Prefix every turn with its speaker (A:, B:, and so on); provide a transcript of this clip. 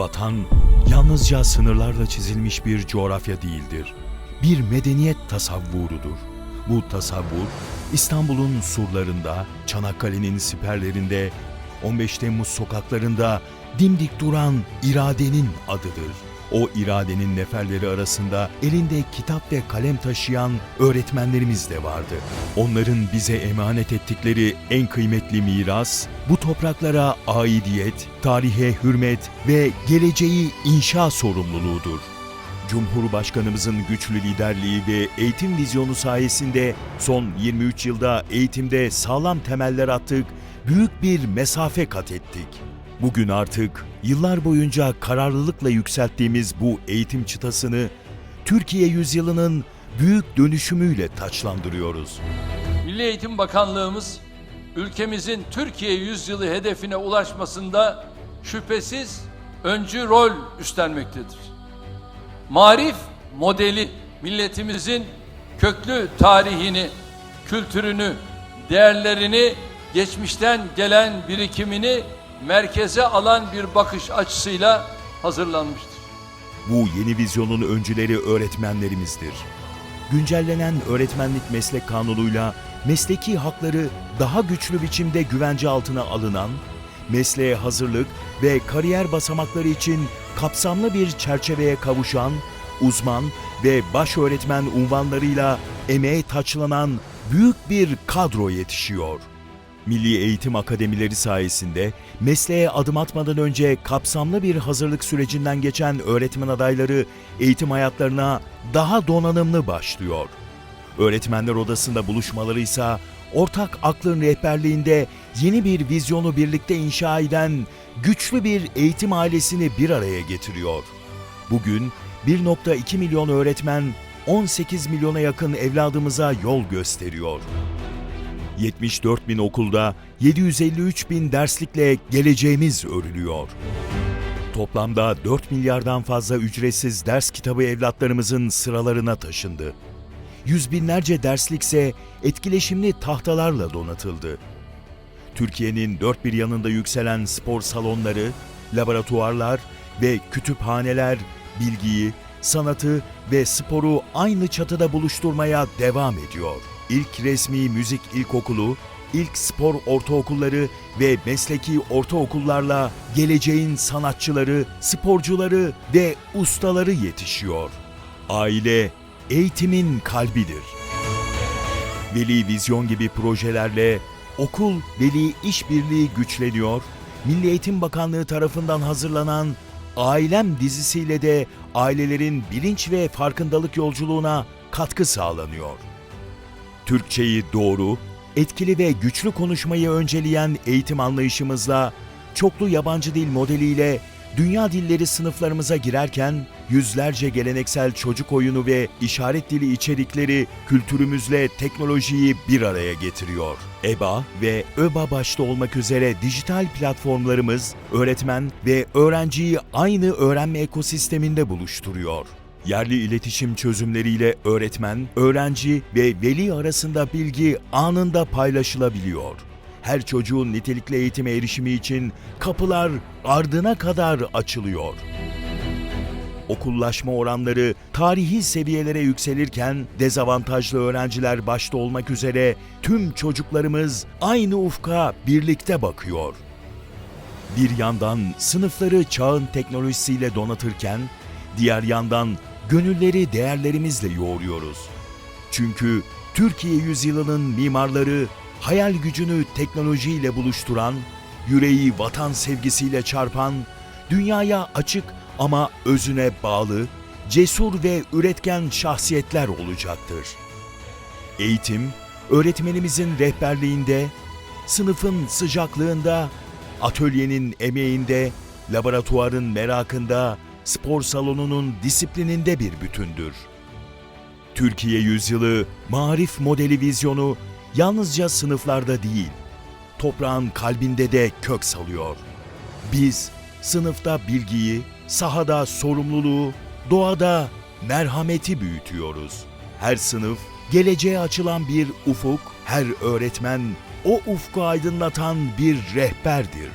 A: Vatan yalnızca sınırlarla çizilmiş bir coğrafya değildir. Bir medeniyet tasavvurudur. Bu tasavvur İstanbul'un surlarında, Çanakkale'nin siperlerinde, 15 Temmuz sokaklarında dimdik duran iradenin adıdır. O iradenin neferleri arasında elinde kitap ve kalem taşıyan öğretmenlerimiz de vardı. Onların bize emanet ettikleri en kıymetli miras, bu topraklara aidiyet, tarihe hürmet ve geleceği inşa sorumluluğudur. Cumhurbaşkanımızın güçlü liderliği ve eğitim vizyonu sayesinde son 23 yılda eğitimde sağlam temeller attık, büyük bir mesafe kat ettik. Bugün artık yıllar boyunca kararlılıkla yükselttiğimiz bu eğitim çıtasını Türkiye yüzyılının büyük dönüşümüyle taçlandırıyoruz.
B: Milli Eğitim Bakanlığımız ülkemizin Türkiye yüzyılı hedefine ulaşmasında şüphesiz öncü rol üstlenmektedir. Marif modeli milletimizin köklü tarihini, kültürünü, değerlerini, geçmişten gelen birikimini merkeze alan bir bakış açısıyla hazırlanmıştır.
A: Bu yeni vizyonun öncüleri öğretmenlerimizdir. Güncellenen öğretmenlik meslek kanunuyla mesleki hakları daha güçlü biçimde güvence altına alınan, mesleğe hazırlık ve kariyer basamakları için kapsamlı bir çerçeveye kavuşan, uzman ve baş öğretmen unvanlarıyla emeğe taçlanan büyük bir kadro yetişiyor. Milli Eğitim Akademileri sayesinde mesleğe adım atmadan önce kapsamlı bir hazırlık sürecinden geçen öğretmen adayları eğitim hayatlarına daha donanımlı başlıyor. Öğretmenler odasında buluşmaları ise ortak aklın rehberliğinde yeni bir vizyonu birlikte inşa eden güçlü bir eğitim ailesini bir araya getiriyor. Bugün 1.2 milyon öğretmen 18 milyona yakın evladımıza yol gösteriyor. 74 bin okulda 753 bin derslikle geleceğimiz örülüyor. Toplamda 4 milyardan fazla ücretsiz ders kitabı evlatlarımızın sıralarına taşındı. Yüz binlerce derslikse etkileşimli tahtalarla donatıldı. Türkiye'nin dört bir yanında yükselen spor salonları, laboratuvarlar ve kütüphaneler bilgiyi, sanatı ve sporu aynı çatıda buluşturmaya devam ediyor. İlk resmi müzik ilkokulu, ilk spor ortaokulları ve mesleki ortaokullarla geleceğin sanatçıları, sporcuları ve ustaları yetişiyor. Aile eğitimin kalbidir. Veli Vizyon gibi projelerle okul veli işbirliği güçleniyor, Milli Eğitim Bakanlığı tarafından hazırlanan Ailem dizisiyle de ailelerin bilinç ve farkındalık yolculuğuna katkı sağlanıyor. Türkçeyi doğru, etkili ve güçlü konuşmayı önceleyen eğitim anlayışımızla çoklu yabancı dil modeliyle dünya dilleri sınıflarımıza girerken yüzlerce geleneksel çocuk oyunu ve işaret dili içerikleri kültürümüzle teknolojiyi bir araya getiriyor. EBA ve ÖBA başta olmak üzere dijital platformlarımız öğretmen ve öğrenciyi aynı öğrenme ekosisteminde buluşturuyor. Yerli iletişim çözümleriyle öğretmen, öğrenci ve veli arasında bilgi anında paylaşılabiliyor. Her çocuğun nitelikli eğitime erişimi için kapılar ardına kadar açılıyor. Okullaşma oranları tarihi seviyelere yükselirken dezavantajlı öğrenciler başta olmak üzere tüm çocuklarımız aynı ufka birlikte bakıyor. Bir yandan sınıfları çağın teknolojisiyle donatırken, diğer yandan gönülleri değerlerimizle yoğuruyoruz. Çünkü Türkiye yüzyılının mimarları hayal gücünü teknolojiyle buluşturan, yüreği vatan sevgisiyle çarpan, dünyaya açık ama özüne bağlı, cesur ve üretken şahsiyetler olacaktır. Eğitim, öğretmenimizin rehberliğinde, sınıfın sıcaklığında, atölyenin emeğinde, laboratuvarın merakında, spor salonunun disiplininde bir bütündür. Türkiye yüzyılı marif modeli vizyonu yalnızca sınıflarda değil, toprağın kalbinde de kök salıyor. Biz sınıfta bilgiyi, sahada sorumluluğu, doğada merhameti büyütüyoruz. Her sınıf geleceğe açılan bir ufuk, her öğretmen o ufku aydınlatan bir rehberdir.